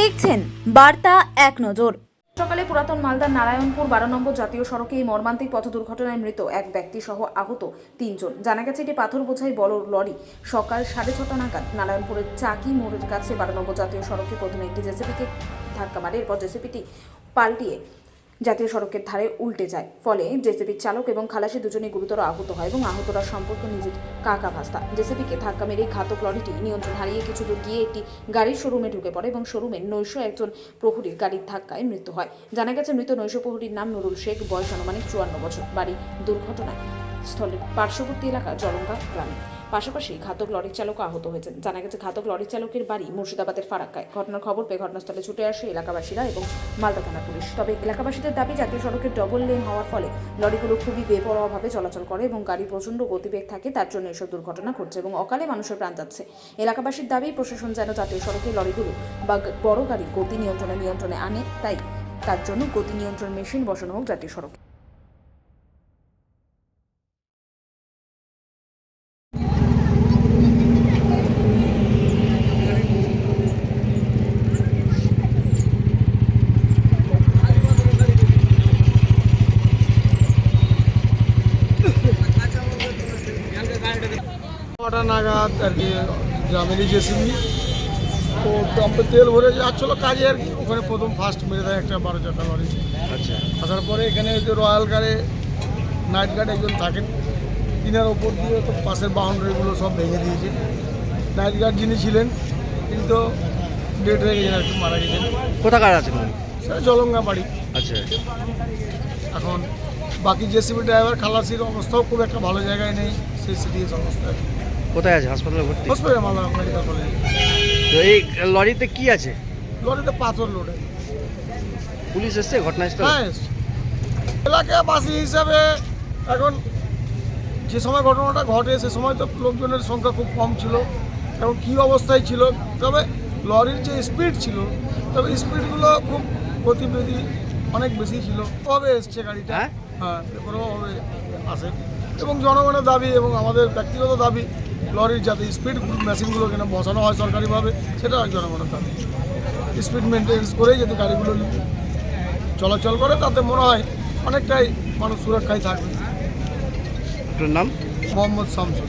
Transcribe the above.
দেখছেন বার্তা এক নজর। সকালে পুরাতন মালদার নারায়ণপুর বারো নম্বর জাতীয় সড়কে এই মর্মান্তিক পথ দুর্ঘটনায় মৃত এক ব্যক্তি সহ আহত তিনজন। জানা গেছে এটি পাথর বোঝাই বড় লরি। সকাল সাড়ে ছটা নাগাদ নারায়ণপুরের চাকি মোড়ের কাছে বারো নম্বর জাতীয় সড়কে প্রথমে একটি জেসিপিকে ধাক্কা মারে, এরপর জেসিপিটি পাল্টিয়ে জাতীয় সড়কের ধারে উল্টে যায়। ফলে জেসিপির চালক এবং খালাসি দুজনেই গুরুতর আহত হয় এবং আহতরা সম্পর্ক নিজের কাকা ভাস্তা। জেসিপিকে ধাক্কা মেরে ঘাতক লরিটি নিয়ন্ত্রণ হারিয়ে কিছু দূর গিয়ে একটি গাড়ির শোরুমে ঢুকে পড়ে এবং শোরুমের নৈশ একজন প্রহরীর গাড়ির ধাক্কায় মৃত্যু হয়। জানা গেছে, মৃত নৈশ প্রহরীর নাম নুরুল শেখ, বয়স আনুমানিক চুয়ান্ন বছর। বাড়ি দুর্ঘটনায় স্থলের পার্শ্ববর্তী এলাকা জলঙ্গা গ্রামে। পাশাপাশি ঘাতক লরির চালক আহত হয়েছেন। জানা গেছে, ঘাতক লরির চালকের বাড়ি মুর্শিদাবাদের ফারাক্কায়। ঘটনার খবর পেয়ে ঘটনাস্থলে ছুটে আসে এলাকাবাসীরা এবং মালদা থানা পুলিশ। তবে এলাকাবাসীদের দাবি, জাতীয় সড়কের ডবল লেন হওয়ার ফলে লরিগুলো খুবই বেপরোয়াভাবে চলাচল করে এবং গাড়ি প্রচণ্ড গতিবেগ থাকে, তার জন্য এসব দুর্ঘটনা ঘটছে এবং অকালে মানুষের প্রাণ যাচ্ছে। এলাকাবাসীর দাবি, প্রশাসন যেন জাতীয় সড়কে লরিগুলো বা বড় গাড়ির গতি নিয়ন্ত্রণে নিয়ন্ত্রণে আনে, তাই তার জন্য গতি নিয়ন্ত্রণ মেশিন বসানো হোক জাতীয় সড়কে। নটা নাগাদ আর কি গ্রামেরই জেসিবি। তো ডাম্পে তেল ভরে যাচ্ছিল কাজে আর কি। ওখানে প্রথম ফার্স্ট মেরে দেয় একটা বারো চাকা লরি আচ্ছা। আসার পরে এখানে যে রয়্যাল গার্ডে নাইট গার্ড একজন থাকেন তিনার ওপর দিয়ে তো পাশের বাউন্ডারিগুলো সব ভেঙে দিয়েছে। নাইট গার্ড যিনি ছিলেন তিনি তো ডেট হয়ে গেছেন আর কি মারা গেছেন। কোথাকার আছেন? সেটা জলঙ্গা বাড়ি। আচ্ছা। এখন বাকি জেসিবি ড্রাইভার খালাসির অবস্থাও খুব একটা ভালো জায়গায় নেই সেই সিরিয়াস অবস্থা কোথায় আছে? হাসপাতালে ভর্তি? হসপিটাল মালদা মেডিকেল কলেজ তো এই লরিতে কি আছে? লরিতে পাথর লোডে। পুলিশ এসছে? ঘটনাস্থলে? হ্যাঁ এলাকাবাসী হিসাবে এখন যে সময় ঘটনাটা ঘটে সে সময় তো লোকজনের সংখ্যা খুব কম ছিল এবং কী অবস্থায় ছিল। তবে লরির যে স্পিড ছিল তবে স্পিডগুলো খুব গতিবিধি অনেক বেশি ছিল। কবে এসছে গাড়িটা? হ্যাঁ? হ্যাঁ এরপরেও হবে আসে। এবং জনগণের দাবি এবং আমাদের ব্যক্তিগত দাবি লরির যাতে স্পিড মেশিনগুলো কেন বসানো হয় সরকারিভাবে সেটা জনগণের দাবি। স্পিড মেনটেন্স করেই যদি গাড়িগুলো চলাচল করে তাতে মনে হয় অনেকটাই মানুষ সুরক্ষায় থাকবে। আপনার নাম? মোহাম্মদ শামসুল।